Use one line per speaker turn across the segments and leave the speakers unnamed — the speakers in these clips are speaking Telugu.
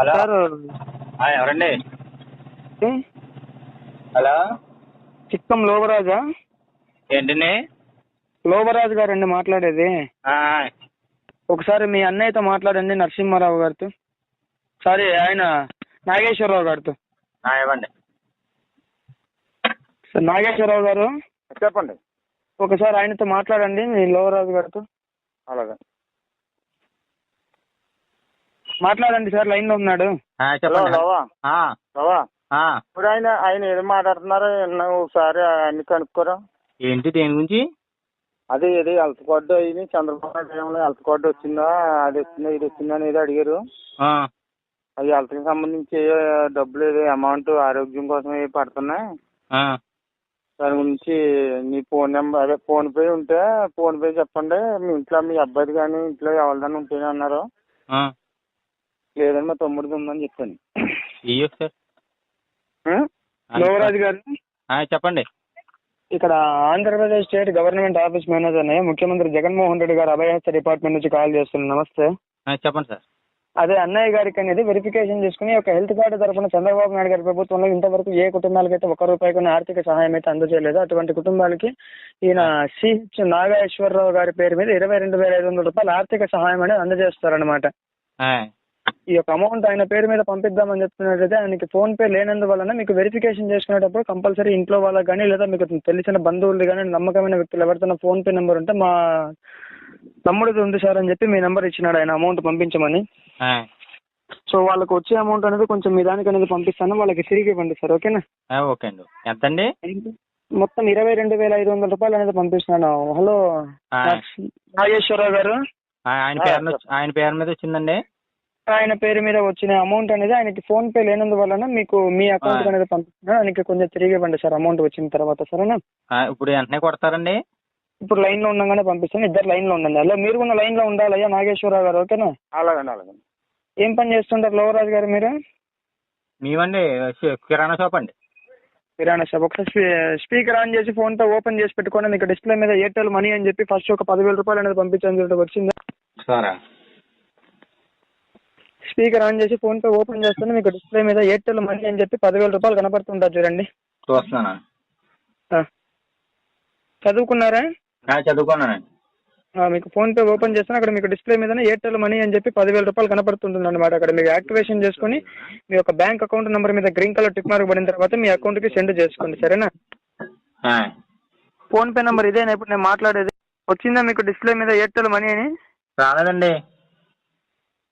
హలో?
సార్
ఆ, ఎవరండి? హలో?
చిక్కం లోబరాజా
ఏంటండి?
లోబరాజు గారండి మాట్లాడేది.
ఆ,
ఒకసారి మీ అన్నయ్యతో మాట్లాడండి నరసింహారావు గారితో. సారీ ఆయన నాగేశ్వరరావు గారితో.
ఇవ్వండి.
సార్ నాగేశ్వరరావు గారు?
చెప్పండి.
ఒకసారి ఆయనతో మాట్లాడండి మీ లోబరాజు గారితో.
అలాగే.
మాట్లాడండి సార్ లైన్లో ఉన్నాడు.
ఆ,
హలో
చెప్పండి
లవా
ఆ,
లవా
ఆ.
ఇప్పుడు ఆయన ఆయన ఏదో మాట్లాడుతున్నారో ఒకసారి అన్ని కనుక్కోరా.
ఏంటి దేని గురించి?
అదే ఏదో హెల్త్ కార్డు అయ్యి చంద్రబాబు నాయుడు ఏమో హెల్త్ కార్డు వచ్చిందా అది వచ్చిందా ఇది వచ్చిందా అని ఏదో అడిగారు.
ఆ,
అది హెల్త్కి సంబంధించి ఏ డబ్బులు ఏదో అమౌంట్ ఆరోగ్యం కోసం ఏ పడుతున్నాయి?
ఆ,
దాని గురించి మీ ఫోన్ నెంబర్ అదే ఫోన్ పే ఉంటే ఫోన్ పే చెప్పండి. మీ ఇంట్లో మీ అబ్బాయిది కానీ ఇంట్లో ఎవరిదైనా ఉంటేనే అన్నారు.
ఆ.
లేదండి మా తమ్ముడిది ఉందని చెప్పాను.
ఇయ్యో?
లోబరాజు గారు
ఆ, చెప్పండి.
ఇక్కడ ఆంధ్రప్రదేశ్ స్టేట్ గవర్నమెంట్ ఆఫీస్ మేనేజర్ని ముఖ్యమంత్రి జగన్మోహన్ రెడ్డి గారు అభయహస్త డిపార్ట్మెంట్ నుంచి కాల్ చేస్తున్నాను నమస్తే.
ఆ, చెప్పండి సార్.
అదే అన్నయ్య గారికి అనేది వెరిఫికేషన్ చేసుకుని ఒక హెల్త్ కార్డు తరఫున చంద్రబాబు నాయుడు గారి ప్రభుత్వంలో ఇంతవరకు ఏ కుటుంబాలకైతే ఒక్క రూపాయి కొన్ని ఆర్థిక సహాయం అయితే అందజేయలేదు అటువంటి కుటుంబాలకి ఈయన సిహెచ్ నాగేశ్వరరావు గారి పేరు మీద ఇరవై రెండు వేల ఐదు వందల రూపాయలు ఆర్థిక సహాయం అనేది అందజేస్తారనమాట
ఆ,
ఈ యొక్క అమౌంట్ ఆయన పేరు మీద పంపిద్దామని చెప్తున్నట్టయితే ఆయనకి ఫోన్ పే లేనందువలన మీకు వెరిఫికేషన్ చేసుకునేటప్పుడు కంపల్సరీ ఇంట్లో వాళ్ళకి కానీ లేదా మీకు తెలిసిన బంధువులు కానీ నమ్మకమైన వ్యక్తులు ఎవరితోనో ఫోన్ పే నెంబర్ ఉంటే మా తమ్ముడిది ఉంది సార్ అని చెప్పి మీ నెంబర్ ఇచ్చినాడు ఆయన అమౌంట్ పంపించమని. సో వాళ్ళకి వచ్చే అమౌంట్ అనేది కొంచెం మీ దానికి అనేది పంపిస్తాను వాళ్ళకి తిరిగి ఇవ్వండి సార్ ఓకేనా?
ఓకే అండి. ఎంతండి?
మొత్తం ఇరవై రెండు వేల ఐదు వందల రూపాయలు అనేది పంపిస్తున్నాను. హలో నాగేశ్వరరావు గారు.
ఆయన పేరు ఆయన పేరు మీద వచ్చిందండి.
ఆయన పేరు మీద వచ్చిన అమౌంట్ అనేది ఆయనకి ఫోన్ పే లేనందువలన మీకు మీ అకౌంట్ అనేది పంపిస్తున్నాను ఆయనకి కొంచెం తిరిగి ఇవ్వండి సార్ అమౌంట్ వచ్చిన తర్వాత సరేనా?
ఆ, ఇప్పుడు వెంటనే కొడతారండి.
ఇప్పుడు లైన్లో ఉండగానే పంపిస్తాను ఇద్దరు లైన్లో ఉండండి. అలా మీరు కూడా లైన్లో ఉండాలి అయ్యా నాగేశ్వరరావు గారు ఓకేనా?
అలాగండి అలాగండి.
ఏం పని చేస్తుంటారు లోవరాజు గారు మీరు?
మేమండి కిరాణా షాప్ అండి.
కిరాణా షాప్. ఒకసారి స్పీ- స్పీకర్ ఆన్ చేసి ఫోన్తో ఓపెన్ చేసి పెట్టుకోండి. మీకు డిస్ప్లే మీద ఎయిర్టెల్ మనీ అని చెప్పి ఫస్ట్ ఒక పదివేల రూపాయలు అనేది పంపించండి. చూడండి వచ్చిందా
సరే.
స్పీకర్ ఆన్ చేసి ఫోన్ పే ఓపెన్ చేస్తే మీకు డిస్ప్లే మీద ఎయిర్టెల్ మనీ అని చెప్పి పదివేల రూపాయలు కనపడుతుంటారు చూడండి.
చూస్తున్నాను.
చదువుకున్నారా?
చదువుకున్నానండి
మీకు ఫోన్ పే ఓపెన్ చేస్తే అక్కడ మీకు డిస్ప్లే మీద ఎయిర్టెల్ మనీ అని చెప్పి పదివేల రూపాయలు కనపడుతుంటుంది అనమాట అక్కడ మీకు యాక్టివేషన్ చేసుకుని మీ యొక్క బ్యాంక్ అకౌంట్ నెంబర్ మీద గ్రీన్ కలర్ టిక్ మార్క్ పడిన తర్వాత మీ అకౌంట్కి సెండ్ చేసుకోండి సరేనా? ఫోన్ పే నెంబర్ ఇదేనా ఇప్పుడు నేను మాట్లాడేది. వచ్చిందా మీకు డిస్ప్లే మీద ఎయిర్టెల్ మనీ అని?
రాలేదండి.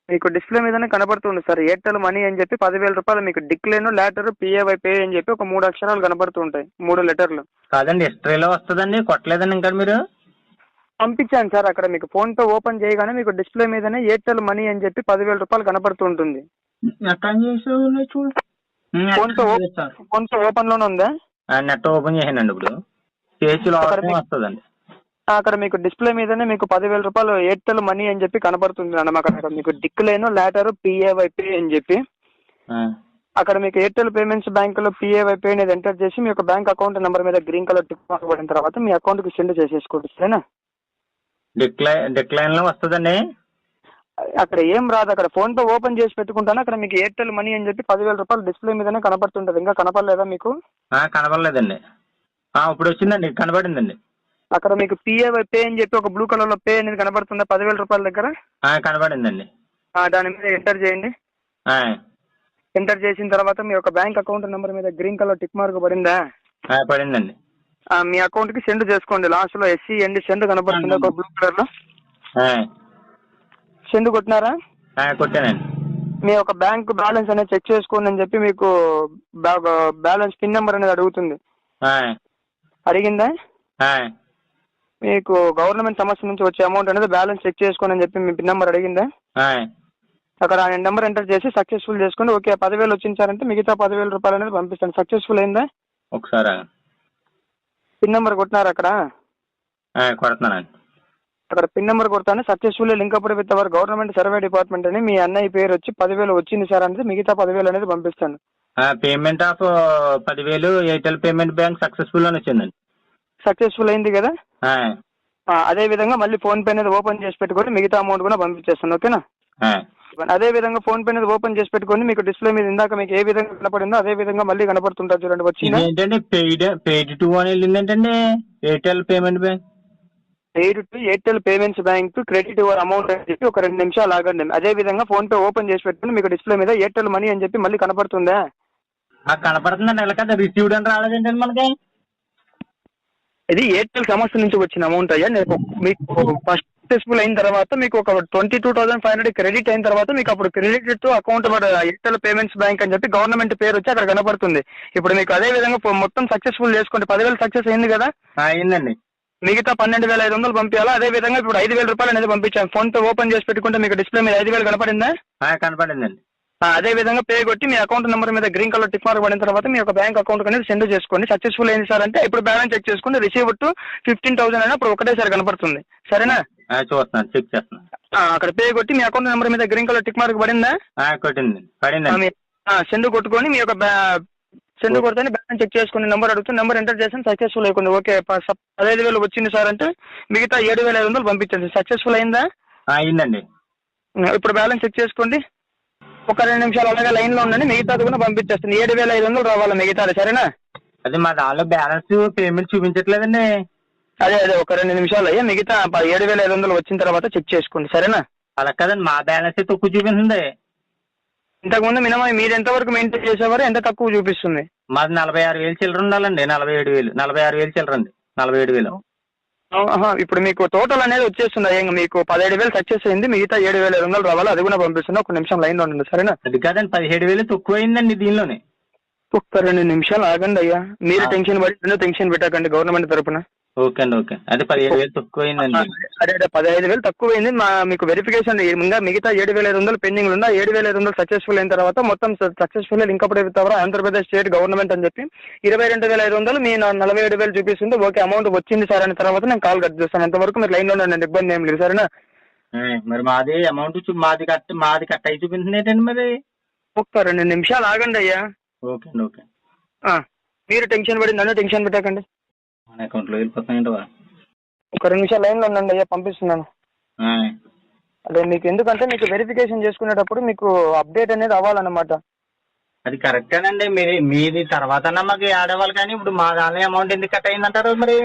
మీకు డిస్ప్లే మీదనే కనపడుతుంది సార్. ఎయిర్టెల్ మనీ అని చెప్పి పదివేల రూపాయలు మీకు డిక్లేను లేటర్ పిఏవై పే అని చెప్పి ఒక మూడు అక్షరాలు కనపడుతూ ఉంటాయి మూడు లెటర్లు.
కాదండి హిస్టరీలో వస్తుందండి కొట్టలేదండి ఇంకా మీరు?
పంపించాను సార్ అక్కడ మీకు. ఫోన్ పే ఓపెన్ చేయగానే మీకు డిస్ప్లే మీదనే ఎయిర్టెల్ మనీ అని చెప్పి పదివేల రూపాయలు
చూడు.
ఫోన్ పే ఫోన్ పే ఓపెన్లోనే ఉందా?
నెట్ ఓపెన్ చేసానండి ఇప్పుడు. చేసి లోపల వస్తుందండి.
అక్కడ మీకు డిస్ప్లే మీదనే మీకు పదివేల రూపాయలు ఎయిర్టెల్ మనీ అని చెప్పి కనపడుతుంది అన్నమాట అక్కడ. మీకు డిక్లేను లేటర్ పిఏవై పే అని చెప్పి. అక్కడ మీకు ఎయిర్టెల్ పేమెంట్స్ బ్యాంక్లో పిఏవై పే అనేది ఎంటర్ చేసి మీ యొక్క బ్యాంక్ అకౌంట్ నెంబర్ మీద గ్రీన్ కలర్ టిక్ మార్క్ పడిన తర్వాత మీ అకౌంట్కి సెండ్ చేసేసుకోండి సరేనా?
డిక్లైన్ డిక్లైన్లో వస్తుందండి?
అక్కడ ఏం రాదు అక్కడ ఫోన్ పే ఓపెన్ చేసి పెట్టుకుంటాను. అక్కడ మీకు ఎయిర్టెల్ మనీ అని చెప్పి పదివేల రూపాయలు డిస్ప్లే మీదనే కనపడుతుంటది ఇంకా కనపడలేదా మీకు?
కనపడలేదండి ఇప్పుడు వచ్చిందండి కనపడిందండి
అక్కడ మీకు పిఏవై పే అని చెప్పి ఒక బ్లూ కలర్లో పే అనేది కనపడుతుందా పదివేల రూపాయల దగ్గర?
ఆ,
దాని మీద ఎంటర్ చేయండి. ఎంటర్ చేసిన తర్వాత మీ యొక్క బ్యాంక్ అకౌంట్ నెంబర్ మీద గ్రీన్ కలర్ టిక్ మార్క్ పడిందా?
పడిందండి.
మీ అకౌంట్కి సెండ్ చేసుకోండి. లాస్ట్లో ఎస్సీ ఎండి సెండ్ కనపడుతుంది ఒక బ్లూ
కలర్లో?
సెండ్ కొట్టినారా?
కొట్టానండి.
మీ యొక్క బ్యాంక్ బ్యాలెన్స్ అనేది చెక్ చేసుకోండి అని చెప్పి మీకు బ్యాలెన్స్ పిన్ నెంబర్ అనేది అడుగుతుంది. అడిగిందా? మీకు గవర్నమెంట్ సంస్థ నుంచి వచ్చే అమౌంట్ అనేది బ్యాలెన్స్ చెక్ చేసుకోండి అని చెప్పి మీ పిన్ నెంబర్ అడిగిందా అక్కడ ఆయన నెంబర్ ఎంటర్ చేసి సక్సెస్ఫుల్ చేసుకోండి ఓకే పదివేలు వచ్చించారంటే మిగతా పదివేల రూపాయలు అనేది పంపిస్తాను. సక్సెస్ఫుల్ అయిందా?
ఒకసారి?
పిన్ నెంబర్ కొట్టినారు అక్కడ? అక్కడ పిన్ నెంబర్ కొడతాను. సక్సెస్ఫుల్ లింక్ అప్పుడు with our government survey department అని మీ అన్నయ్య పేరు వచ్చి పదివేలు వచ్చింది సార్ అంటే మిగతా పదివేలు అనేది పంపిస్తాను.
పేమెంట్ ఆఫ్ పదివేలు ఎయిర్టెల్ పేమెంట్ బ్యాంక్ సక్సెస్ఫుల్ అని వచ్చిందండి.
సక్సెస్ఫుల్ అయింది కదా? అదే విధంగా మళ్ళీ ఫోన్ పే అనేది ఓపెన్ చేసి పెట్టుకొని మిగతా అమౌంట్ కూడా పంపించేస్తాను ఓకేనా. అదే విధంగా ఫోన్ పే అనేది ఓపెన్ చేసి పెట్టుకొని మీకు డిస్ప్లే మీద ఇందాక మీకు ఏ విధంగా కనపడిందో అదే విధంగా మళ్ళీ కనపడుతుంటుంది చూడండి వచ్చిందా?
ఇదేంటండి పెయిడ్ పెయిడ్ టూ అని వెళ్ళింది ఏంటండి Airtel payment bank?
Eight to Airtel payments bank credit your amount అని చెప్పి ఒక రెండు నిమిషాలు ఆగండి. అదే విధంగా ఫోన్ పే ఓపెన్ చేసి పెట్టుకుని మీకు డిస్ప్లే మీద ఎయిర్టెల్ మనీ అని చెప్పి మళ్ళీ కనపడుతుందా?
కనపడుతుందండి ఎలా కదా రిసీవ్డ్ అని రాలేదేంటండి మనకి.
ఇది ఎయిర్టెల్ సంస్థ నుంచి వచ్చిన అమౌంట్ అయ్యా. నేను మీకు ఫస్ట్ సక్సెస్ఫుల్ అయిన తర్వాత మీకు ఒక twenty two thousand five hundred credit అయిన తర్వాత మీకు అప్పుడు credit to account Airtel payments bank అని చెప్పి గవర్నమెంట్ పేరు వచ్చి అక్కడ కనపడుతుంది. ఇప్పుడు మీకు అదే విధంగా మొత్తం సక్సెస్ఫుల్ చేసుకోండి పదివేలు సక్సెస్ అయింది కదా?
అయిందండి.
మిగతా పన్నెండు వేల ఐదు వందలు పంపించాలా? అదే విధంగా ఇప్పుడు ఐదు వేల రూపాయలు అనేది పంపించాను ఫోన్ పే ఓపెన్ చేసి పెట్టుకుంటే మీకు డిస్ప్లే మీద ఐదు వేలు కనపడిందా?
కనపడిందండి.
అదే విధంగా పే కొట్టి మీ అకౌంట్ నెంబర్ మీద గ్రీన్ కలర్ టిక్ మార్క్ పడిన తర్వాత మీ యొక్క బ్యాంక్ అకౌంట్ అనేది సెండ్ చేసుకోండి. సక్సెస్ఫుల్ అయింది సార్ అంటే ఇప్పుడు బ్యాలెన్స్ చెక్ చేసుకోండి రిసీవ్ టు ఫిఫ్టీన్ థౌసండ్ అయినా ఇప్పుడు ఒకటేసారి కనపడుతుంది. సరేనా?
చూస్తున్నాను చెక్ చేస్తున్నాను.
అక్కడ పే కొట్టి మీ అకౌంట్ నెంబర్ మీద గ్రీన్ కలర్ టిక్ మార్క్ పడిందా?
కొట్టింది పడిందండి.
సెండ్ కొట్టుకొని మీ యొక్క సెండ్ కొడితేనే బ్యాలెన్స్ చెక్ చేసుకుని నెంబర్ అడుగుతుంది నెంబర్ ఎంటర్ చేసాను సక్సెస్ఫుల్ అయిపోయింది. ఓకే పదహైదు వేలు వచ్చింది సార్ అంటే మిగతా ఏడు వేల ఐదు వందలు పంపించండి. సక్సెస్ఫుల్ అయిందా?
అయిందండి.
ఇప్పుడు బ్యాలెన్స్ చెక్ చేసుకోండి. ఒక రెండు నిమిషాలు అలాగే లైన్లో ఉండండి. మిగతాది కూడా పంపించేస్తుంది ఏడు వేల ఐదు వందలు రావాలి మిగతాది సరేనా?
అది మా దానిలో బ్యాలెన్స్ పేమెంట్ చూపించట్లేదండి.
అదే అదే ఒక రెండు నిమిషాలు అయ్యా మిగతా ఏడు వేల ఐదు వందలు వచ్చిన తర్వాత చెక్ చేసుకోండి సరేనా?
అలా కదండి మా బ్యాలెన్స్ తక్కువ చూపిస్తుంది.
ఇంతకుముందు మినిమం మీరు ఎంతవరకు మెయింటైన్ చేసేవారు ఎంత తక్కువ చూపిస్తుంది?
మాది నలభై ఆరు వేలు చిల్లర ఉండాలండి నలభై ఏడు వేలు నలభై ఆరు వేలు చిల్లర అండి నలభై ఏడు వేలు.
ఇప్పుడు మీకు టోటల్ అనేది వచ్చేస్తుంది మీకు పదిహేడు వేలు సక్సెస్ అయింది మిగతా ఏడు వేల ఐదు వందలు రావాలి. అది కూడా పంపిస్తున్నా. ఒక నిమిషం లైన్లో ఉండండి సరేనా?
అది కాదండి పదిహేడు వేలు తక్కువ అయిందండి దీనిలోనే.
ఒక్క రెండు నిమిషాలు ఆగండి అయ్యా. మీరు. టెన్షన్ పడి టెన్షన్ పెట్టకండి గవర్నమెంట్ తరపున.
ఓకే అండి ఓకే. అది పదిహేడు వేలు తక్కువ అయిందండి
అదే అదే పదహైదు వేలు తక్కువ అయింది మా మీకు వెరిఫికేషన్ ఇంకా మిగతా ఏడు వేల ఐదు వందలు పెండింగ్ ఉందా ఏడు వేల ఐదు వందలు సక్సెస్ఫుల్ అయిన తర్వాత మొత్తం successful link up Andhra Pradesh state government అని చెప్పి ఇరవై రెండు వేల ఐదు వందలు మీ నలభై ఏడు వేలు చూపిస్తుంది. ఓకే అమౌంట్ వచ్చింది సార్ అనే తర్వాత నేను కాల్ కట్ చేస్తాను. అంతవరకు మీరు లైన్లో ఉండండి ఇబ్బంది ఏం లేదు సరేనా?
మరి మాది అమౌంట్ మాది కట్ మాది కట్ అయి చూపించింది ఏంటండి మరి?
ఒక్క రెండు నిమిషాలు ఆగండి అయ్యా.
ఓకే అండి ఓకే.
మీరు టెన్షన్ పడి నన్ను టెన్షన్ పెట్టకండి.
మన అకౌంట్లో వెళ్ళిపోతున్నాయండి
ఒక రెండు నిమిషాలు లైన్లో ఉండండి అయ్యా పంపిస్తున్నాను. అదే మీకు ఎందుకంటే మీకు వెరిఫికేషన్ చేసుకునేటప్పుడు మీకు అప్డేట్ అనేది అవ్వాలన్నమాట.
అది కరెక్టేనండి మీరు మీది తర్వాత మాకు ఆడేవాళ్ళు కానీ ఇప్పుడు మా దానిలో అమౌంట్ ఎందుకు కట్ అయిందంటారు మరి?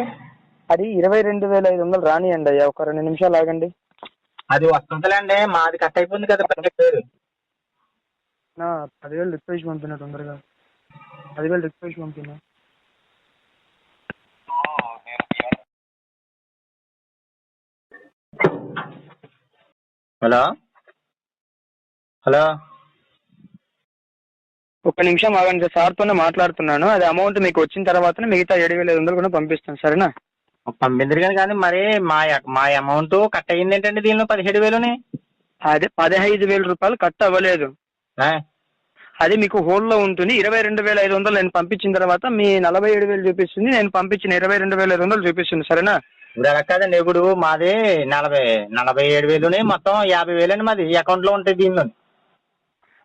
అది ఇరవై రెండు వేల ఐదు వందలు రానియండి అయ్యా ఒక రెండు నిమిషాలు ఆగండి.
అది వస్తుందిలేండి మాది కట్ అయిపోయింది కదా పదిహేడు వేలు
పదివేలు రిక్వెస్ట్ పంపిన తొందరగా. పదివేలు రిక్వెస్ట్ పంపిన.
హలో? హలో?
ఒక నిమిషం ఆగండి సార్. సార్తోనే మాట్లాడుతున్నాను. అది అమౌంట్ మీకు వచ్చిన తర్వాత మిగతా ఏడు వేల ఐదు వందలు కూడా పంపిస్తాను సరేనా?
పంపించరు కానీ కానీ మరి మా మా అమౌంట్ కట్ అయింది ఏంటండి దీనిలో పదిహేడు వేలుని?
అదే పదహైదు వేల రూపాయలు కట్ అవ్వలేదు. అది మీకు హోల్లో ఉంటుంది. ఇరవై రెండు వేల ఐదు వందలు నేను పంపించిన తర్వాత మీ నలభై ఏడు వేలు చూపిస్తుంది. నేను పంపించిన ఇరవై రెండు వేల ఐదు వందలు చూపిస్తుంది సరేనా?
ఇప్పుడు అలా కాదండి. ఇప్పుడు మాది నలభై నలభై ఏడు వేలుని మొత్తం యాభై వేలండి మాది. ఈ అకౌంట్లో ఉంటాయి దీనిలో.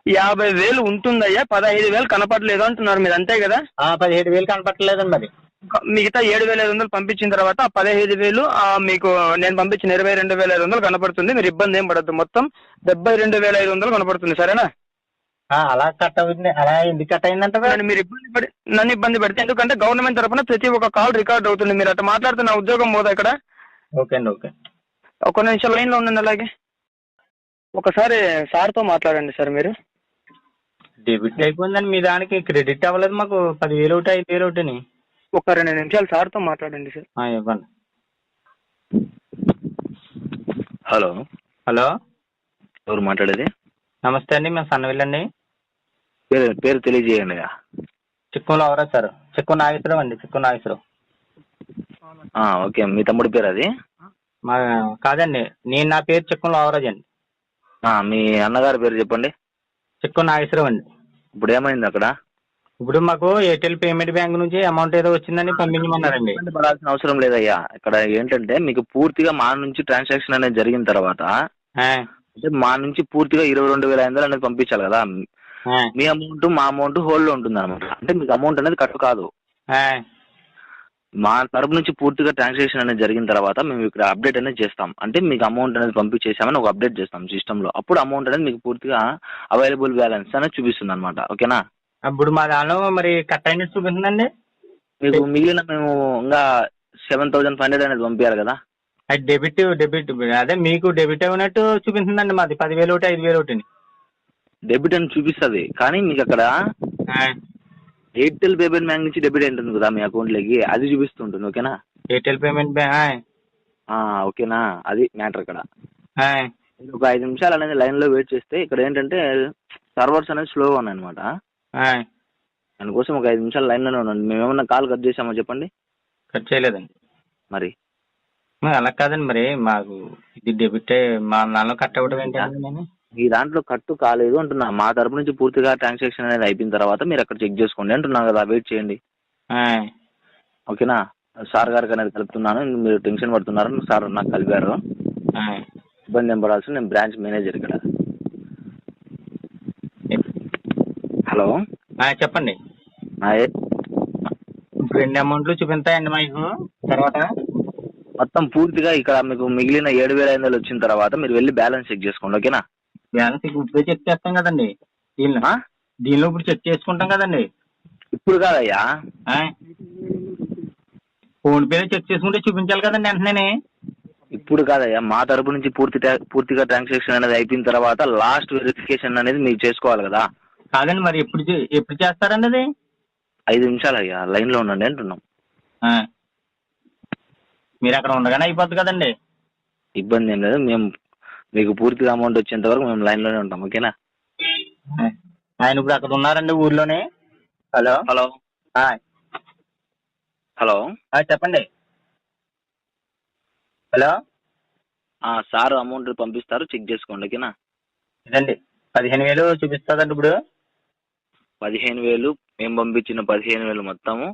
యాభై వేలు ఉంటుందయ్యా? పదహైదు వేలు కనపడలేదు అంటున్నారు మీరు. అంతే కదా?
పదిహేడు వేలు కనపట్టలేదండి మరి
మిగతా ఏడు వేల ఐదు వందలు పంపించిన తర్వాత ఆ పదహైదు వేలు ఆ, మీకు నేను పంపించిన ఇరవై రెండు వేల ఐదు వందలు కనపడుతుంది. మీరు ఇబ్బంది ఏం పడద్దు. మొత్తం డెబ్బై రెండు వేల ఐదు వందలు కనపడుతుంది. సరేనా?
ఆ, అలా కట్ అవుతుంది. అలా ఎందుకు కట్ అయిందంటారు
నన్ను మీరు ఇబ్బంది పడి నన్ను ఇబ్బంది పెడితే ఎందుకంటే గవర్నమెంట్ తరఫున ప్రతి ఒక్క కాల్ రికార్డ్ అవుతుంది. మీరు అట్లా మాట్లాడుతున్న ఉద్యోగం పోదా ఇక్కడ?
ఓకే అండి ఓకే.
ఒక నిమిషం లైన్లో ఉండండి అలాగే. ఒకసారి సార్తో మాట్లాడండి సార్ మీరు.
డెబిట్ అయిపోయిందండి. మీ దానికి క్రెడిట్ అవ్వలేదు మాకు. పదివేలు ఒకటి ఐదు వేలు ఒకటి
ఒక రెండు నిమిషాలు సార్తో మాట్లాడండి సార్.
ఇవ్వండి.
హలో.
హలో.
ఎవరు మాట్లాడేది?
నమస్తే అండి. మేము సన్నవిల్లండి.
పేరు పేరు తెలియజేయండి
చిక్కంలో ఎవరా సార్. చిక్కు నాగేశ్వరరావు అండి చిక్కు నాగేశ్వరరావు.
ఆ, ఓకే మీ తమ్ముడి పేరు అది?
మా కాదండి నేను నా పేరు చిక్కంలో అవరాజ్ అండి.
మీ అన్నగారి పేరు చెప్పండి.
చిక్కు నాగేశ్వరరావు అండి.
ఇప్పుడు ఏమైంది అక్కడ?
ఇప్పుడు మాకు ఎయిర్టెల్ పేమెంట్ బ్యాంక్ నుంచి అమౌంట్ ఏదో వచ్చిందని పంపించమన్నారండి.
పడాల్సిన అవసరం లేదయ్యా. ఇక్కడ ఏంటంటే మీకు పూర్తిగా మా నుంచి ట్రాన్సాక్షన్ అనేది జరిగిన తర్వాత అంటే మా నుంచి పూర్తిగా ఇరవై రెండు వేల ఐదు వందలు అనేది పంపించాలి కదా. మీ అమౌంట్ మా అమౌంట్ హోల్డ్లో ఉంటుంది అనమాట అంటే మీకు అమౌంట్ అనేది కట్ కాదు. మా తరపు నుంచి పూర్తిగా ట్రాన్సాక్షన్ అనేది జరిగిన తర్వాత మేము ఇక్కడ అప్డేట్ అనేది చేస్తాం. అంటే మీకు అమౌంట్ అనేది పంపించేసామని ఒక అప్డేట్ చేస్తాం సిస్టంలో. అప్పుడు అమౌంట్ అనేది మీకు పూర్తిగా అవైలబుల్ బ్యాలెన్స్ అనేది చూపిస్తుంది అనమాట ఓకేనా?
ఇప్పుడు మా దానిలో మరి కట్ అయినట్టు చూపిస్తుందండి?
మీకు మిగిలిన మేము ఇంకా సెవెన్ థౌసండ్ ఫైవ్ హండ్రెడ్ అనేది పంపించాలి కదా?
అది డెబిట్ డెబిట్. అదే మీకు డెబిట్ అయినట్టు చూపిస్తుందండి మాది. పదివేలు ఒకటి ఐదు వేలు ఒకటి
డెబిట్ అని చూపిస్తుంది. కానీ మీకు అక్కడ ఎయిర్టెల్ పేమెంట్ బ్యాంక్ నుంచి డెబిట్ ఉంటుంది కదా మీ అకౌంట్లోకి అది చూపిస్తుంటుంది ఓకేనా?
ఎయిర్టెల్ పేమెంట్ బ్యాంక్
ఓకేనా? అది మ్యాటర్ ఇక్కడ ఒక ఐదు నిమిషాలు అనేది లైన్లో వెయిట్ చేస్తే ఇక్కడ ఏంటంటే సర్వర్స్ అనేది స్లోగా ఉన్నాయి అనమాట దానికోసం ఒక ఐదు నిమిషాలు లైన్లోనే ఉండండి. మేము ఏమన్నా కాల్ కట్ చేసామో చెప్పండి?
కట్ చేయలేదండి.
మరి?
మరి అలా కాదండి మరి. మాకు ఇది డెబిట్ మా దానిలో కట్ అవ్వడం ఏంటండి
మీ దాంట్లో కట్టు కాలేదు అంటున్నా. మా తరపు నుంచి పూర్తిగా ట్రాన్సాక్షన్ అనేది అయిపోయిన తర్వాత మీరు అక్కడ చెక్ చేసుకోండి అంటున్నా కదా వెయిట్ చేయండి. ఓకేనా? సార్ గారికి అనేది కలుపుతున్నాను. మీరు టెన్షన్ పడుతున్నారు. సార్ నాకు కలిపారు. ఇబ్బంది ఏం పడాల్సిన నేను బ్రాంచ్ మేనేజర్ ఇక్కడ. హలో?
చెప్పండి. ఎన్ని అమౌంట్లు చూపిస్తాయండి మీకు తర్వాత?
మొత్తం పూర్తిగా ఇక్కడ మీకు మిగిలిన ఏడు వేల ఐదు వందలు వచ్చిన తర్వాత మీరు వెళ్ళి బ్యాలెన్స్ చెక్ చేసుకోండి. ఓకేనా?
బ్యాలెన్స్ ఇప్పుడే చెక్ చేస్తాం కదండి. దీనిలో? దీనిలో ఇప్పుడు చెక్ చేసుకుంటాం కదండి.
ఇప్పుడు కాదయ్యా.
ఫోన్ పేలో చెక్ చేసుకుంటే చూపించాలి కదండి వెంటనే.
ఇప్పుడు కాదయ్యా. మా తరపు నుంచి పూర్తి పూర్తిగా ట్రాన్సాక్షన్ అనేది అయిపోయిన తర్వాత లాస్ట్ వెరిఫికేషన్ అనేది మీరు చేసుకోవాలి కదా.
కాదండి మరి ఎప్పుడు ఎప్పుడు చేస్తారండి అది
ఐదు నిమిషాలు అయ్యా లైన్లో ఉండండి అంటున్నాం.
మీరు అక్కడ ఉండగానే అయిపోద్ది కదండి.
ఇబ్బంది ఏం లేదు. మేము మీకు పూర్తిగా అమౌంట్ వచ్చేంత వరకు మేము లైన్లోనే ఉంటాం ఓకేనా?
ఆయ్. ఆయన ఇప్పుడు అక్కడ ఉన్నారండి ఊర్లోనే? హలో?
హలో. హలో.
చెప్పండి. హలో?
ఆ, సార్ అమౌంట్ పంపిస్తారు చెక్ చేసుకోండి ఓకేనా?
ఇదండి. పదిహేను వేలు చూపిస్తుందండి ఇప్పుడు.
పదిహేను వేలు మేము పంపించిన పదిహేను వేలు మొత్తము.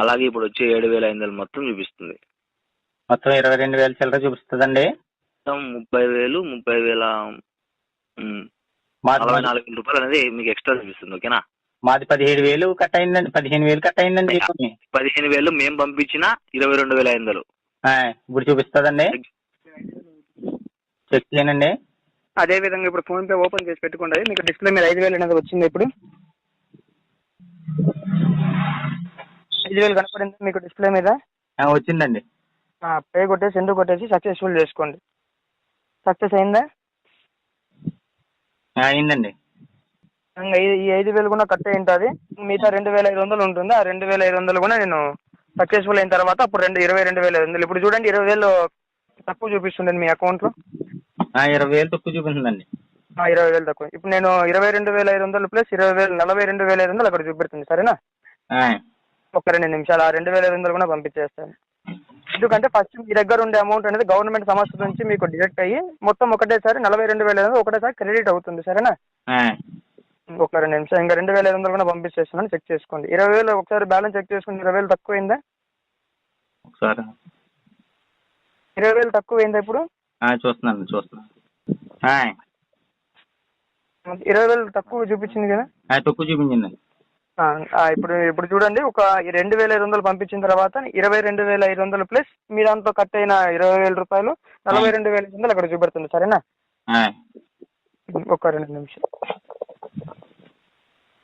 అలాగే ఇప్పుడు వచ్చే ఏడు వేల ఐదు వందలు మొత్తం చూపిస్తుంది.
మొత్తం ఇరవై రెండు వేలు చిల్లర చూపిస్తుందండి.
మొత్తం ముప్పై వేలు ముప్పై వేల నలభై నాలుగు వేల రూపాయలు అనేది మీకు ఎక్స్ట్రా చూపిస్తుంది ఓకేనా?
మాది పదిహేడు వేలు కట్ అయిందండి పదిహేను వేలు కట్ అయిందండి.
పదిహేను వేలు మేము పంపించిన ఇరవై రెండు వేల ఐదు వందలు.
ఆ, ఇప్పుడు చూపిస్తుందండి. చెక్ చేయనండి.
అదే విధంగా ఇప్పుడు ఫోన్ పే ఓపెన్ చేసి పెట్టుకోండి. మీకు డిస్ప్లే మీద ఐదు వేలు అనేది వచ్చింది ఇప్పుడు. ఐదు వేలు కనపడింది మీకు డిస్ప్లే మీద?
వచ్చిందండి.
పే కొట్టేసి ఎందుకు కొట్టేసి సక్సెస్ఫుల్ చేసుకోండి. సక్సెస్ అయిందా?
అయిందండి.
ఈ- ఐదు వేలు కూడా కట్ అయి ఉంటుంది. మిగతా రెండు వేల ఐదు వందలు ఉంటుంది. ఆ రెండు వేల ఐదు వందలు కూడా నేను సక్సెస్ఫుల్ అయిన తర్వాత అప్పుడు రెండు ఇరవై రెండు వేల ఐదు వందలు. ఇప్పుడు చూడండి ఇరవై వేలు తక్కువ చూపిస్తుంది మీ అకౌంట్లో.
ఇరవై వేలు తక్కువ చూపిస్తుందండి.
ఇరవై వేలు తక్కువ. ఇప్పుడు నేను ఇరవై రెండు వేల ఐదు వందలు ప్లస్ ఇరవై వేలు నలభై రెండు వేల ఐదు వందలు అక్కడ చూపెడుతుంది. సరేనా? ఒక రెండు నిమిషాలు ఆ రెండు వేల ఐదు వందలు కూడా పంపించేస్తాను. ఎందుకంటే ఫస్ట్ మీ దగ్గర ఉండే అమౌంట్ అనేది గవర్నమెంట్ సంస్థ నుంచి మీకు డిడక్ట్ అయ్యి మొత్తం ఒకటేసారి నలభై రెండు వేల ఐదు వందలు ఒకటేసారి క్రెడిట్ అవుతుంది సరేనా? ఒక రెండు నిమిషాలు ఇంకా రెండు వేల ఐదు వందలు కూడా పంపించేస్తున్నాను చెక్ చేసుకోండి. ఇరవై వేలు ఒకసారి బ్యాలెన్స్ చెక్ చేసుకోండి ఇరవై వేలు తక్కువైందా?
ఒకసారి.
ఇరవై వేలు తక్కువైందా ఇప్పుడు?
చూస్తున్నాను చూస్తున్నాను.
ఇరవై వేలు తక్కువ చూపించింది కదా?
తక్కువ
ఆ, ఇప్పుడు ఇప్పుడు చూడండి ఒక రెండు వేల ఐదు వందలు పంపించిన తర్వాత ఇరవై రెండు వేల ఐదు వందలు ప్లస్ మీ దాంట్లో కట్ అయిన ఇరవై వేల రూపాయలు నలభై రెండు వేల ఐదు వందలు అక్కడ చూపెడుతుంది సరేనా? ఒక రెండు నిమిషాలు.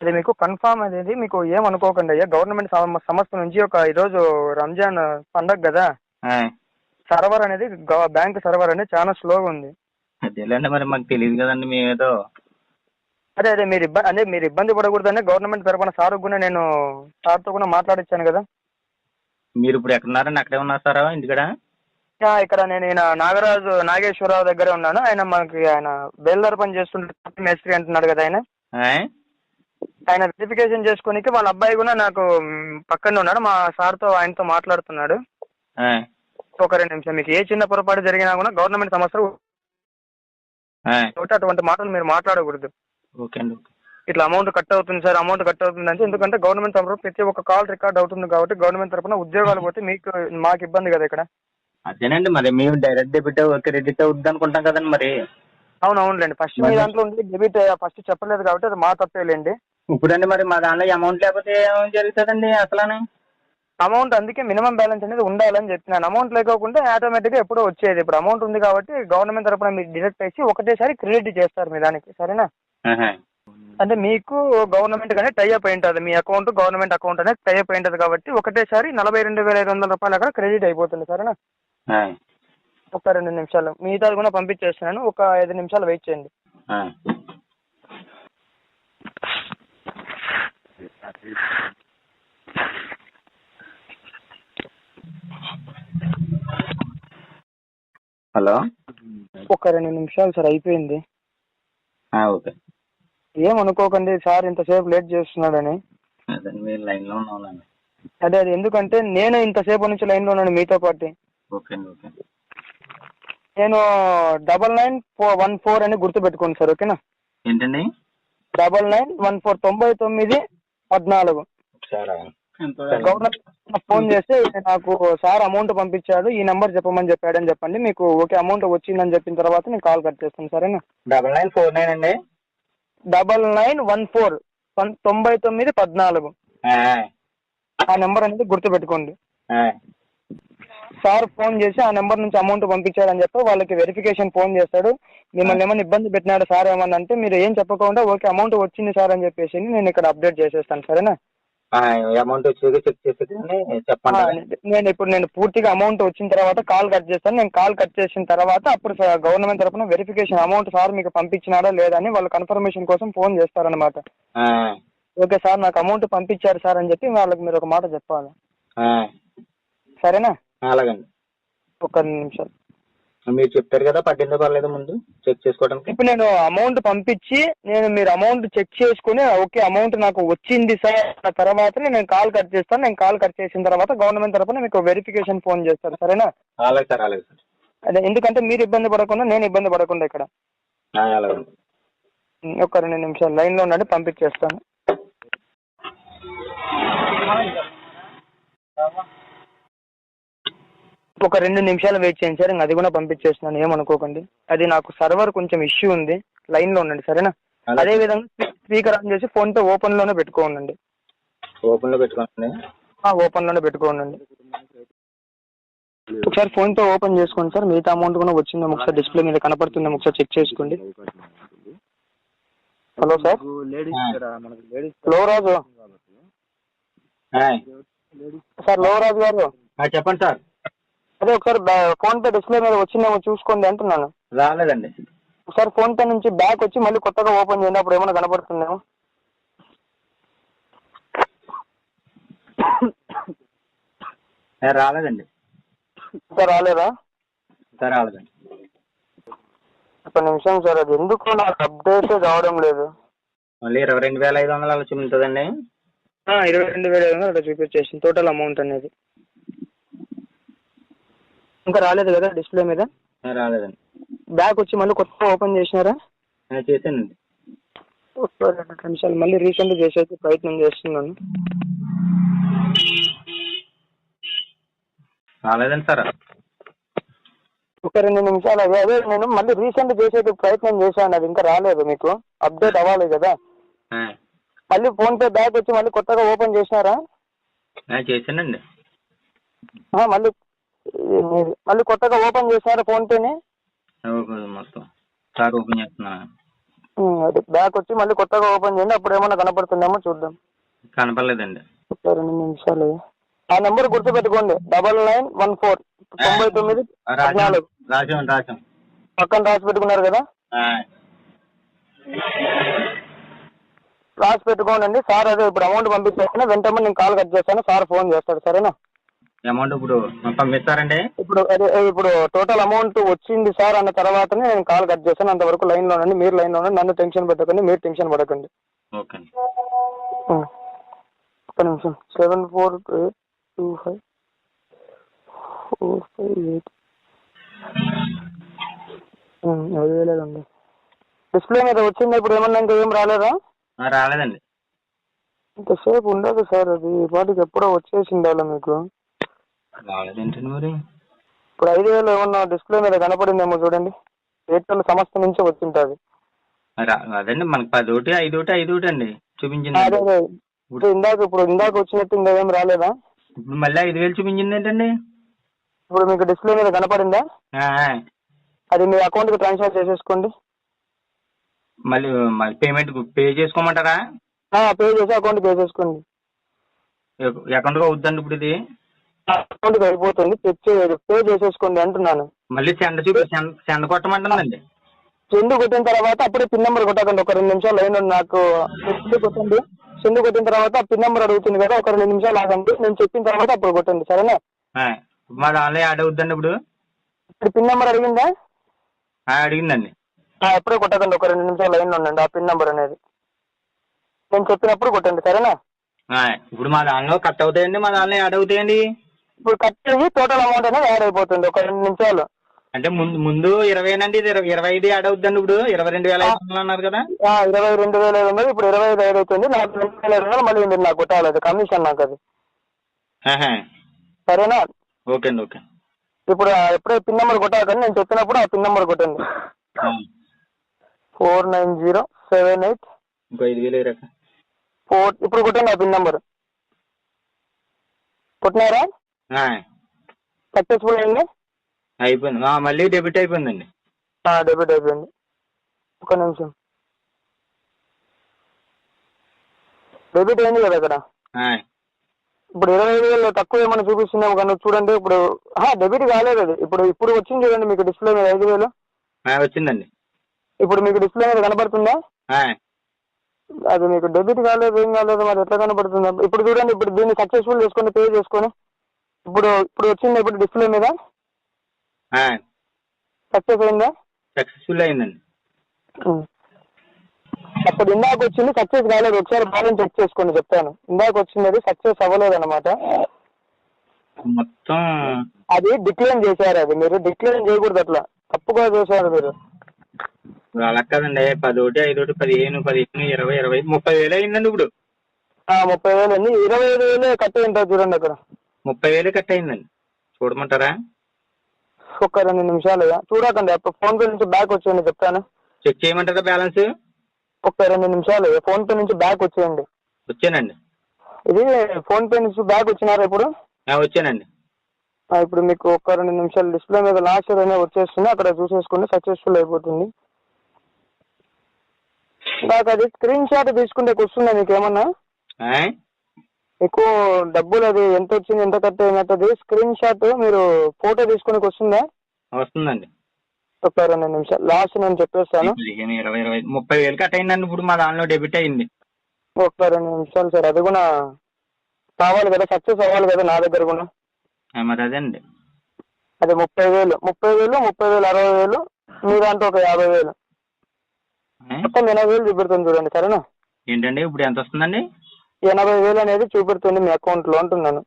అది మీకు కన్ఫామ్ అనేది మీకు ఏమనుకోకండి అయ్యా. గవర్నమెంట్ సంస్థ నుంచి ఒక ఈరోజు రంజాన్ పండగ కదా. సర్వర్ అనేది బ్యాంక్ సర్వర్ అనేది చాలా స్లోగా ఉంది.
అదేలేండి మరి మాకు తెలియదు కదండి మేమేదో.
అదే అదే మీరు ఇబ్బంది అదే మీరు ఇబ్బంది పడకూడదని గవర్నమెంట్ తరఫున సార్ కూడా నేను సార్తో కూడా మాట్లాడించాను కదా.
మీరు ఇప్పుడు ఎక్కడున్నారండి? అక్కడే ఉన్నారు సార్ ఇంటికాడ?
ఇక్కడ నేను ఈయన నాగరాజు నాగేశ్వరరావు దగ్గరే ఉన్నాను. ఆయన మనకి ఆయన బేల్దార్ పని చేస్తుంటే మేస్త్రి అంటున్నాడు కదా ఆయన? ఆయన వెరిఫికేషన్ చేసుకోనికి వాళ్ళ అబ్బాయి కూడా నాకు పక్కనే ఉన్నాడు. మా సార్తో ఆయనతో మాట్లాడుతున్నాడు. ఒక రెండు నిమిషం మీకు ఏ చిన్న పొరపాటు జరిగినా కూడా గవర్నమెంట్. ఒకటి అటువంటి మాటలు మీరు మాట్లాడకూడదు.
ఓకే అండి ఓకే.
ఇట్లా అమౌంట్ కట్ అవుతుంది సార్ అమౌంట్ కట్ అవుతుంది అంటే ఎందుకంటే గవర్నమెంట్ తరఫున ప్రతి ఒక్క కాల్ రికార్డ్ అవుతుంది కాబట్టి గవర్నమెంట్ తరఫున ఉద్యోగాలు పోతే మీకు మాకు ఇబ్బంది కదా ఇక్కడ.
అదేనండి మరి మేము డైరెక్ట్ డెబిట్ క్రెడిట్ అవుద్ది అనుకుంటాం కదండి మరి.
అవును అవునులేండి ఫస్ట్ మీ దాంట్లో ఉండి డెబిట్ ఫస్ట్ చెప్పలేదు కాబట్టి అది మా తప్పేలేండి.
ఇప్పుడండి మరి మా దాంట్లో అమౌంట్ లేకపోతే ఏం జరుగుతుందండి అసలు
అమౌంట్ అందుకే మినిమం బ్యాలెన్స్ అనేది ఉండాలని చెప్పినాను. అమౌంట్ లేకోకుండా ఆటోమేటిక్గా ఎప్పుడో వచ్చేది. ఇప్పుడు అమౌంట్ ఉంది కాబట్టి గవర్నమెంట్ తరపున మీకు డిడక్ట్ చేసి ఒకటేసారి క్రెడిట్ చేస్తారు మీ దానికి. సరేనా. అంటే మీకు గవర్నమెంట్ కానీ టైఅప్ అయి ఉంటుంది మీ అకౌంట్ గవర్నమెంట్ అకౌంట్ అనేది టైఅప్ అయి ఉంటుంది కాబట్టి ఒకటేసారి నలభై రెండు వేల ఐదు వందల రూపాయలు అక్కడ క్రెడిట్ అయిపోతుంది సరేనా. ఒక రెండు నిమిషాలు. మిగతాది కూడా పంపించేస్తున్నాను. ఒక ఐదు నిమిషాలు వెయిట్ చేయండి.
హలో?
ఒక రెండు నిమిషాలు సార్ అయిపోయింది.
ఓకే.
ఏమనుకోకండి సార్ ఇంతసేపు లేట్ చేస్తున్నాడని.
అదే మీరు లైన్లో
అదే అది ఎందుకంటే నేను ఇంతసేపు నుంచి లైన్లో ఉన్నాను మీతో పాటు.
ఓకే అండి ఓకే.
నేను double nine four one four అని గుర్తుపెట్టుకోండి సార్ ఓకేనా?
ఏంటండి?
డబల్ నైన్ వన్ ఫోర్ తొంభై తొమ్మిది పద్నాలుగు.
ఒకసారి?
గవర్నర్ ఫోన్ చేస్తే నాకు సార్ అమౌంట్ పంపించాడు ఈ నెంబర్ చెప్పమని చెప్పాడని చెప్పండి మీకు ఓకే అమౌంట్ వచ్చిందని చెప్పిన తర్వాత నేను కాల్ కట్ చేస్తాను సరేనా?
డబల్ నైన్ ఫోర్ నైన్ అండి.
డబల్ నైన్ వన్ ఫోర్ తొంభై తొమ్మిది పద్నాలుగు.
ఆ,
ఆ నెంబర్ అనేది గుర్తుపెట్టుకోండి.
ఆ,
సార్ ఫోన్ చేసి ఆ నెంబర్ నుంచి అమౌంట్ పంపించారని చెప్పి వాళ్ళకి వెరిఫికేషన్ ఫోన్ చేస్తాడు. మిమ్మల్ని ఏమైనా ఇబ్బంది పెట్టినాడు సార్ ఏమన్నా అంటే మీరు ఏం చెప్పకుండా ఓకే అమౌంట్ వచ్చింది సార్ అని చెప్పేసి నేను ఇక్కడ అప్డేట్ చేసేస్తాను సరేనా?
అమౌంట్ వచ్చేది చెక్ చేసేది చెప్పండి.
నేను ఇప్పుడు నేను పూర్తిగా అమౌంట్ వచ్చిన తర్వాత కాల్ కట్ చేస్తాను. నేను కాల్ కట్ చేసిన తర్వాత అప్పుడు గవర్నమెంట్ తరఫున వెరిఫికేషన్ అమౌంట్ సార్ మీకు పంపించినాడా లేదా అని వాళ్ళు కన్ఫర్మేషన్ కోసం ఫోన్ చేస్తారనమాట ఓకే సార్ నాకు అమౌంట్ పంపించారు సార్ అని చెప్పి వాళ్ళకి మీరు ఒక మాట చెప్పాలి. సరేనా?
అలాగండి.
ఒక నిమిషం.
మీరు చెప్పారు కదా పద్దెనిమిది పర్లేదు ముందు చెక్ చేసుకోవడానికి.
ఇప్పుడు నేను అమౌంట్ పంపించి నేను మీరు అమౌంట్ చెక్ చేసుకుని ఓకే అమౌంట్ నాకు వచ్చింది సార్ అన్న తర్వాత నేను కాల్ కట్ చేస్తాను. నేను కాల్ కట్ చేసిన తర్వాత గవర్నమెంట్ తరఫున మీకు వెరిఫికేషన్ ఫోన్ చేస్తాను సరేనా?
అలాగే సార్ అలాగే సార్.
అదే ఎందుకంటే మీరు ఇబ్బంది పడకుండా నేను ఇబ్బంది పడకుండా ఇక్కడ. ఒక రెండు నిమిషాలు లైన్లో ఉండండి పంపించేస్తాను. ఒక రెండు నిమిషాలు వెయిట్ చేయండి సార్ ఇంకా అది కూడా పంపించేస్తున్నాను ఏమనుకోకండి. అది నాకు సర్వర్ కొంచెం ఇష్యూ ఉంది లైన్లో ఉండండి సరేనా. అదే విధంగా స్పీకర్ ఆన్ చేసి ఫోన్తో ఓపెన్లోనే పెట్టుకోండి.
ఓపెన్లో పెట్టుకోండి
ఓపెన్లోనే పెట్టుకోండి ఒకసారి ఫోన్తో ఓపెన్ చేసుకోండి సార్ మిగతా అమౌంట్ కూడా వచ్చిందేమో ఒకసారి డిస్ప్లే మీద కనపడుతుందేమో ఒకసారి చెక్ చేసుకోండి. హలో సార్లో రాజు
ఆ,
సార్లో రాజు గారు?
ఆ, చెప్పండి సార్.
అదే ఒకసారి ఫోన్ పే డిస్ప్లే మీద వచ్చిందేమో చూసుకోండి అంటున్నాను.
రాలేదండి.
ఒకసారి ఫోన్ పే నుంచి బ్యాక్ వచ్చి మళ్ళీ కొత్తగా ఓపెన్ చేయండి అప్పుడు ఏమైనా కనపడుతుందేమో.
రాలేదండి.
ఇంకా రాలేదా?
సార్ రాలేదండి.
ఒక నిమిషం సార్ అది ఎందుకు నాకు అప్డేట్ కావడం లేదు?
మళ్ళీ ఇరవై రెండు వేల ఐదు వందలు అలా చూపుతుందండి
ఆ, ఇరవై రెండు వేల ఐదు వందలు అట్లా చూపించేసింది. టోటల్ అమౌంట్ అనేది. ఇంకా రాలేదు కదా డిస్ప్లే మీద?
రాలేదండి.
బ్యాక్ వచ్చి మళ్ళీ కొత్తగా ఓపెన్ చేసినారా?
చేశానండి.
రెండు నిమిషాలు మళ్ళీ రీసెంట్ చేసేసి ప్రయత్నం చేస్తున్నాను.
రాలేదండి సార్.
ఒక రెండు నిమిషాలు అదే అదే నేను మళ్ళీ రీసెంట్ చేసేది ప్రయత్నం చేశాను అది ఇంకా రాలేదు మీకు. అప్డేట్ అవ్వాలి కదా. మళ్ళీ ఫోన్ పే బ్యాక్ వచ్చి మళ్ళీ కొత్తగా ఓపెన్ చేసినారా?
చేశానండి.
మళ్ళీ మళ్ళీ కొత్తగా ఓపెన్ చేసినారా ఫోన్ పేని
మొత్తం. సార్ ఓపెన్ చేస్తున్నాను
ఉమ్, అది బ్యాక్ వచ్చి మళ్ళీ కొత్తగా ఓపెన్ చేయండి అప్పుడు ఏమైనా కనపడుతుందేమో చూద్దాం.
కనపడలేదండి.
ఒక రెండు నిమిషాలు. ఆ నెంబర్ గుర్తుపెట్టుకోండి డబల్ నైన్ వన్ ఫోర్ తొంభై తొమ్మిది పద్నాలుగు. పక్కన రాసి పెట్టుకున్నారు కదా? రాసి పెట్టుకోండి సార్ అదే ఇప్పుడు అమౌంట్ పంపించేస్తాను వెంటనే నేను కాల్ కట్ చేస్తాను సార్ ఫోన్ చేస్తాడు సరేనా?
అమౌంట్ ఇప్పుడు పంపిస్తారండి
ఇప్పుడు అదే ఇప్పుడు టోటల్ అమౌంట్ వచ్చింది సార్ అన్న తర్వాతనే నేను కాల్ కట్ చేస్తాను. అంతవరకు లైన్లో ఉండండి. మీరు లైన్లో ఉండండి. నన్ను టెన్షన్ పెట్టకండి. మీరు టెన్షన్ పడకండి.
ఓకే.
ఒక్క నిమిషం. Seven four two five four five eight. ఐదు వేలేదండి డిస్ప్లే మీద వచ్చింది? ఇప్పుడు ఏమన్నా ఇంకా ఏం రాలేదా?
రాలేదండి.
ఇంతసేపు ఉండదు సార్ అది. ఈ పాటికి ఎప్పుడో వచ్చేసి ఉండాలి మీకు.
రాలేదేంటండి మరి?
ఇప్పుడు ఐదు వేలు ఏమన్నా డిస్ప్లే మీద కనపడిందేమో చూడండి. ఎయిర్టెల్ సంస్థ నుంచే వచ్చింటుంది.
అదండి మనకి పది ఒకటి ఐదు ఒకటి ఐదు ఒకటి అండి. చూపించింది
అదే అదే. ఇప్పుడు ఇందాక ఇప్పుడు ఇందాక వచ్చినట్టు ఇంకా ఏం రాలేదా?
ఇప్పుడు మళ్ళీ ఐదు వేలు చూపించింది ఏంటండి?
ఇప్పుడు మీకు డిస్ప్లే మీద కనపడిందా?
ఆ, ఆ.
అది మీ అకౌంట్కి ట్రాన్స్ఫర్ చేసేసుకోండి.
మళ్ళీ మళ్ళీ పేమెంట్ పే చేసుకోమంటారా?
పే చేసి అకౌంట్కి వేసేసుకోండి.
అకౌంట్గా అవుద్దండి ఇప్పుడు ఇది?
అకౌంట్కి అయిపోతుంది పే పే చేసేసుకోండి అంటున్నాను.
మళ్ళీ సెండ్ చూపి సెండ్ సెండ్ కొట్టమంటుందండి
చెండు కొట్టిన తర్వాత అప్పుడే పిన్ నెంబర్ కొట్టకండి ఒక రెండు నిమిషాలు లైన్ ఉంది నాకు. చెండు కొట్టండి. చెండు కొట్టిన తర్వాత పిన్ నెంబర్ అడుగుతుంది కదా ఒక రెండు నిమిషాలు ఆగండి. నేను చెప్పిన తర్వాత అప్పుడు కొట్టండి సరేనా?
మా దానిలో యాడ్ అవుద్దండి ఇప్పుడు?
ఇప్పుడు పిన్ నెంబర్ అడిగిందా?
అడిగిందండి.
ఆ, అప్పుడే కొట్టకండి ఒక రెండు నిమిషాలు లైన్ ఉండండి ఆ పిన్ నెంబర్ అనేది. నేను చెప్పినప్పుడు కొట్టండి సరేనా?
ఇప్పుడు మా దానిలో కట్ అవుతాయండి మా దానిలో యాడ్ అవుతాయండి.
ఇప్పుడు కట్ అయ్యి టోటల్ అమౌంట్ అనేది యాడ్ అయిపోతుంది ఒక రెండు నిమిషాలు.
అంటే ముందు ముందు ఇరవైనండి ఇది ఇరవై ఇరవై ఐదు యాడ్ అవుద్దండి ఇప్పుడు. ఇరవై రెండు వేల ఐదు వందలు అన్నారు కదా.
ఆ, ఇరవై రెండు వేల ఐదు వందలు ఇప్పుడు ఇరవై ఐదు ఐదు అవుతుంది. నాకు రెండు వేల ఐదు వందలు మళ్ళీ మీరు నాకు కొట్టాలి అది కమిషన్ నాకు అది.
ఆహా.
సరేనా?
ఓకే అండి ఓకే.
ఇప్పుడు ఆ ఎప్పుడే పిన్ నెంబర్ కొట్టాకని నేను చెప్పినప్పుడు ఆ పిన్ నెంబర్ కొట్టండి
ఆ,
four nine zero seven eight
ఇంకో ఐదు వేలు
ఫోర్ ఇప్పుడు కొట్టండి ఆ పిన్ నెంబర్. కొట్టినారా? సక్సెస్ఫుల్ అయింది?
అయిపోయింది. మళ్ళీ డెబిట్ అయిపోయిందండి.
డెబిట్ అయిపోయింది. ఒక నిమిషం. డెబిట్ అయింది కదా ఇక్కడ ఇప్పుడు ఇరవై ఐదు వేలు తక్కువ ఏమైనా చూపిస్తున్నాము కానీ చూడండి ఇప్పుడు డెబిట్ కాలేదు అది. ఇప్పుడు ఇప్పుడు వచ్చింది చూడండి మీకు డిస్ప్లే మీద ఐదు వేలు.
వచ్చిందండి.
ఇప్పుడు మీకు డిస్ప్లే మీద కనపడుతుందా
ఆ,
అది మీకు డెబిట్ కాలేదు ఏం కాలేదు మరి ఎట్లా కనపడుతుంది ఇప్పుడు చూడండి ఇప్పుడు దీన్ని సక్సెస్ఫుల్ చేసుకొని పే చేసుకొని. ఇప్పుడు ఇప్పుడు వచ్చింది? ఇప్పుడు డిస్ప్లే మీద? సక్సెస్ అయిందా?
సక్సెస్ఫుల్ అయిందండి.
అప్పుడు ఇందాక వచ్చింది సక్సెస్ కాలేదు. ఒకసారి బ్యాలెన్స్ చెక్ చేసుకోండి చెప్తాను. ఇందాక వచ్చింది సక్సెస్ అవ్వలేదు అనమాట
మొత్తం
అది డిక్లైన్ చేశారు అది. మీరు డిక్లైన్ చేయకూడదు అట్లా. తప్పుగా చేశారు మీరు.
అలా కాదండి. పది ఒకటి ఐదు ఒకటి పదిహేను పదిహేను ఇరవై ఇరవై ముప్పై వేలు అయిందండి ఇప్పుడు.
ముప్పై వేలు అండి ఇరవై ఐదు వేలు కట్ ఉంటుంది చూడండి అక్కడ.
ముప్పై వేలు కట్ అయిందండి చూడమంటారా?
ఒక్క రెండు నిమిషాలు. చూడకండి అప్పుడు ఫోన్ పే నుంచి బ్యాక్ వచ్చేయండి చెప్తాను.
చెక్ చేయమంటారా బ్యాలెన్స్?
ఒక్క రెండు నిమిషాలు. ఫోన్ పే నుంచి బ్యాక్ వచ్చేయండి.
వచ్చానండి.
ఇది ఫోన్ పే నుంచి బ్యాక్ వచ్చినారా ఇప్పుడు?
వచ్చానండి.
ఇప్పుడు మీకు ఒక్క రెండు నిమిషాలు డిస్ప్లే మీద లాస్ట్ అనేది వచ్చేస్తుంది అక్కడ చూసేసుకోండి సక్సెస్ఫుల్ అయిపోతుంది. నాకు అది స్క్రీన్ షాట్ తీసుకుంటే వస్తుందా మీకు ఏమన్నా? ఎక్కువ డబ్బులు అది ఎంత వచ్చింది ఎంత కట్ అయినట్టు స్క్రీన్ షాట్ మీరు ఫోటో తీసుకుని వస్తుందా?
వస్తుందండి.
ఒక రెండు నిమిషాలు. లాస్ట్ నేను చెప్పేస్తాను.
ఇరవై ఇరవై ముప్పై వేలు కట్ అయిందండి. ఇప్పుడు మా దానిలో డెబిట్ అయింది.
ఒక రెండు నిమిషాలు సార్. అది కూడా కావాలి కదా సక్సెస్ అవ్వాలి కదా నా దగ్గర కూడా.
మరి అదే అండి.
అది ముప్పై వేలు. ముప్పై వేలు ముప్పై వేలు అరవై వేలు. మీ దాంట్లో ఒక యాభై వేలు? మొత్తం ఎనభై వేలు చూపెడుతుంది చూడండి సరేనా?
ఏంటండి? ఇప్పుడు ఎంత వస్తుందండి?
ఎనభై వేలు అనేది చూపెడుతుంది మీ అకౌంట్లో అంటున్నాను.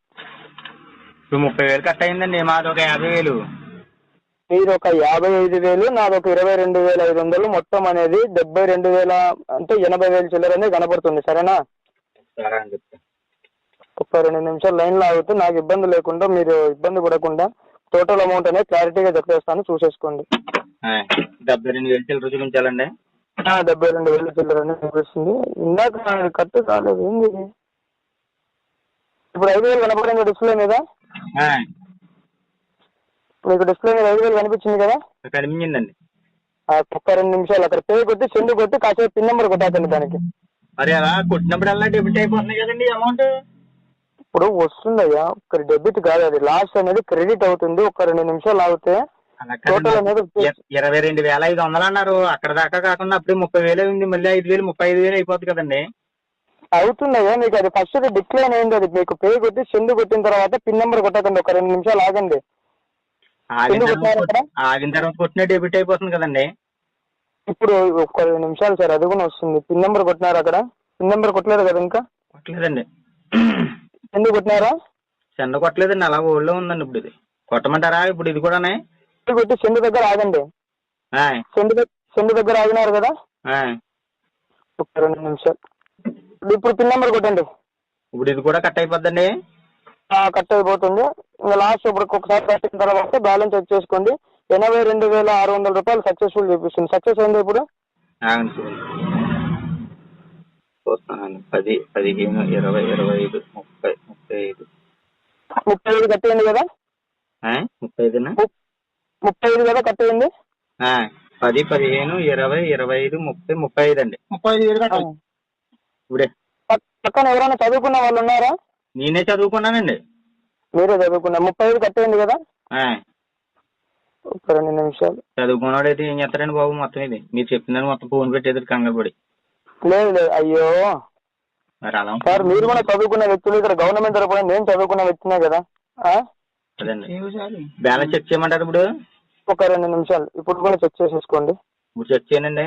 ఇప్పుడు ముప్పై వేలు కట్ అయిందండి మాది ఒక యాభై వేలు.
మీరు ఒక యాభై ఐదు వేలు నాది ఒక ఇరవై రెండు వేల ఐదు వందలు మొత్తం అనేది డెబ్బై రెండు వేల అంటే ఎనభై వేలు చిల్లర అనేది కనపడుతుంది సరేనా?
సరే అని చెప్తా
ఒక రెండు నిమిషాలు లైన్లో ఆగితే నాకు ఇబ్బంది లేకుండా మీరు ఇబ్బంది పడకుండా టోటల్ అమౌంట్ అనేది క్లారిటీగా చెప్పేస్తాను చూసేసుకోండి.
డెబ్బై రెండు వేలు చిల్లర చూపించాలండి.
డెబ్బై రెండు వేలు చిల్లర అనేది చూపిస్తుంది ఇందాక కట్టు కాలేదు. ఏంది? ఇప్పుడు ఐదు వేలు కనపడింది డిస్ప్లే మీద?
ఆ,
మీకు డిస్ప్లే మీద ఐదు వేలు కనిపించింది కదా?
కనిపించిందండి.
ఒక్క రెండు నిమిషాలు. అక్కడ పే కొట్టి సెండ్ కొట్టి కాసేపు పిన్ నెంబర్ కొట్టాకండి దానికి.
మరి అలా కొట్టినప్పుడల్లా డెబిట్ అయిపోతుంది కదండి అమౌంట్?
ఇప్పుడు వస్తుందయ్యా. ఒక డెబిట్ కాదు అది. లాస్ట్ అనేది క్రెడిట్ అవుతుంది. ఒక రెండు నిమిషాలు ఆగితే
ఇరవై రెండు వేల ఐదు వందలు అన్నారు. అక్కడ దాకా కాకుండా అప్పుడే ముప్పై వేలు అయింది మళ్ళీ ఐదు వేలు ముప్పై ఐదు వేలు అయిపోతుంది కదండి.
అవుతుందయ్యా మీకు అది ఫస్ట్ డిక్లైన్ అయింది. అది మీకు పే కొట్టి సెండ్ కొట్టిన తర్వాత పిన్ నెంబర్ కొట్టకండి. ఒక రెండు నిమిషాలు ఆగండి.
ఆగిన తర్వాత కొట్టిన డెబిట్ అయిపోతుంది కదండి.
ఇప్పుడు ఒక రెండు నిమిషాలు సార్ అది కూడా వస్తుంది. పిన్ నెంబర్ కొట్టినారు అక్కడ? పిన్ నెంబర్ కొట్టలేదు కదా ఇంకా?
కొట్టలేదండి.
ఎందుకు కొట్టినారా?
చెంద కొట్టలేదండి. అలా ఓల్డ్లో ఉందండి ఇప్పుడు ఇది. కొట్టమంటారా? ఇప్పుడు ఇది కూడానే.
కొట్టి సెండ్ దగ్గర ఆగండి.
ఆయ్,
సెండ్ దగ్గర ఆగినారు కదా. ఒక రెండు నిమిషాలు. ఇప్పుడు పిన్ నెంబర్ కొట్టండి.
ఇప్పుడు ఇది కూడా కట్ అయిపోద్దండి.
కట్ అయిపోతుంది. ఇంకా లాస్ట్ ఇప్పుడు ఒకసారి కట్టిన తర్వాత బ్యాలెన్స్ చెక్ చేసుకోండి. ఎనభై రెండు వేల ఆరు వందల రూపాయలు సక్సెస్ఫుల్ చూపిస్తుంది. సక్సెస్ అయింది ఇప్పుడు?
పది పదిహేను ఇరవై ఇరవై ఐదు ముప్పై ముప్పై ఐదు.
ముప్పై ఐదు కట్టేయండి కదా?
ముప్పై ఐదునా?
ము- ముప్పై ఐదు కదా కట్టేయండి
ఆ, పది పదిహేను ఇరవై ఇరవై ఐదు ముప్పై ముప్పై ఐదు అండి. ముప్పై ఐదు వేలు కట్టాలి. ఇప్పుడే.
పక్- పక్కన ఎవరైనా చదువుకున్న వాళ్ళు ఉన్నారా?
నేనే చదువుకున్నానండి.
మీరే చదువుకున్న ముప్పై ఐదు కట్టేయండి కదా?
ఆ,
ఒక రెండు నిమిషాలు.
చదువుకున్నాడు అయితే ఏం చేస్తారండి బాబు మొత్తం ఇది? మీరు చెప్పిందని మొత్తం ఫోన్ పెట్టేది కంగారు పడి.
లేదు లేదు. అయ్యో.
మరి అలా
సార్ మీరు కూడా చదువుకున్న వ్యక్తులు ఇక్కడ గవర్నమెంట్ తరపున నేను చదువుకున్న వ్యక్తినే కదా?
అదండి. బ్యాలెన్స్ చెక్ చేయమంటారు ఇప్పుడు?
ఒక రెండు నిమిషాలు. ఇప్పుడు కూడా చెక్ చేసేసుకోండి.
ఇప్పుడు చెక్ చేయనండి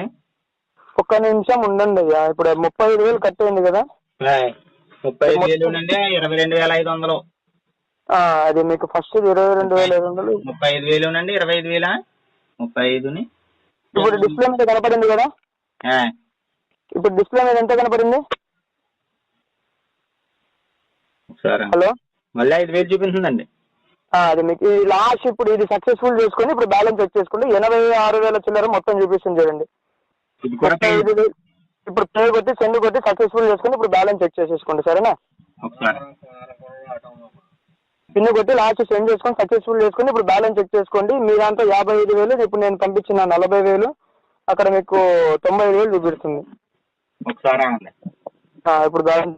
ఒక్క నిమిషం ఉండండి అయ్యా. ఇప్పుడు ముప్పై ఐదు వేలు కట్టేయండి కదా?
ముప్పై ఐదు వేలు ఇరవై రెండు వేల ఐదు వందలు.
అది మీకు ఫస్ట్ ఇరవై రెండు వేల ఐదు వందలు.
ముప్పై ఐదు వేలు అండి ఇరవై ఐదు వేలా? ముప్పై ఐదుని.
ఇప్పుడు డిస్ప్లే మీద కనపడింది కదా? ఇప్పుడు డిస్ప్లే మీద ఎంత కనపడింది? హలో?
మళ్ళీ ఐదు వేలు చూపించిందండి
అది మీకు ఈ లాస్ట్ ఇప్పుడు ఇది సక్సెస్ఫుల్ చేసుకొని ఇప్పుడు బ్యాలెన్స్ చెక్ చేసుకోండి ఎనభై ఆరు వేల చిల్లర మొత్తం చూపిస్తుంది చూడండి. ఇప్పుడు పే కొట్టి సెండ్ కొట్టి సక్సెస్ఫుల్ చేసుకొని ఇప్పుడు బ్యాలెన్స్ చెక్ చేసేసుకోండి సరేనా? పిన్ కొట్టి లాస్ట్ సెండ్ చేసుకొని సక్సెస్ఫుల్ చేసుకొని ఇప్పుడు బ్యాలెన్స్ చెక్ చేసుకోండి. మీ దాంట్లో యాభై ఐదు వేలు ఇప్పుడు నేను పంపించిన నలభై వేలు అక్కడ మీకు తొంభై ఐదు వేలు చూపిస్తుంది. ఇప్పుడు బ్యాలెన్స్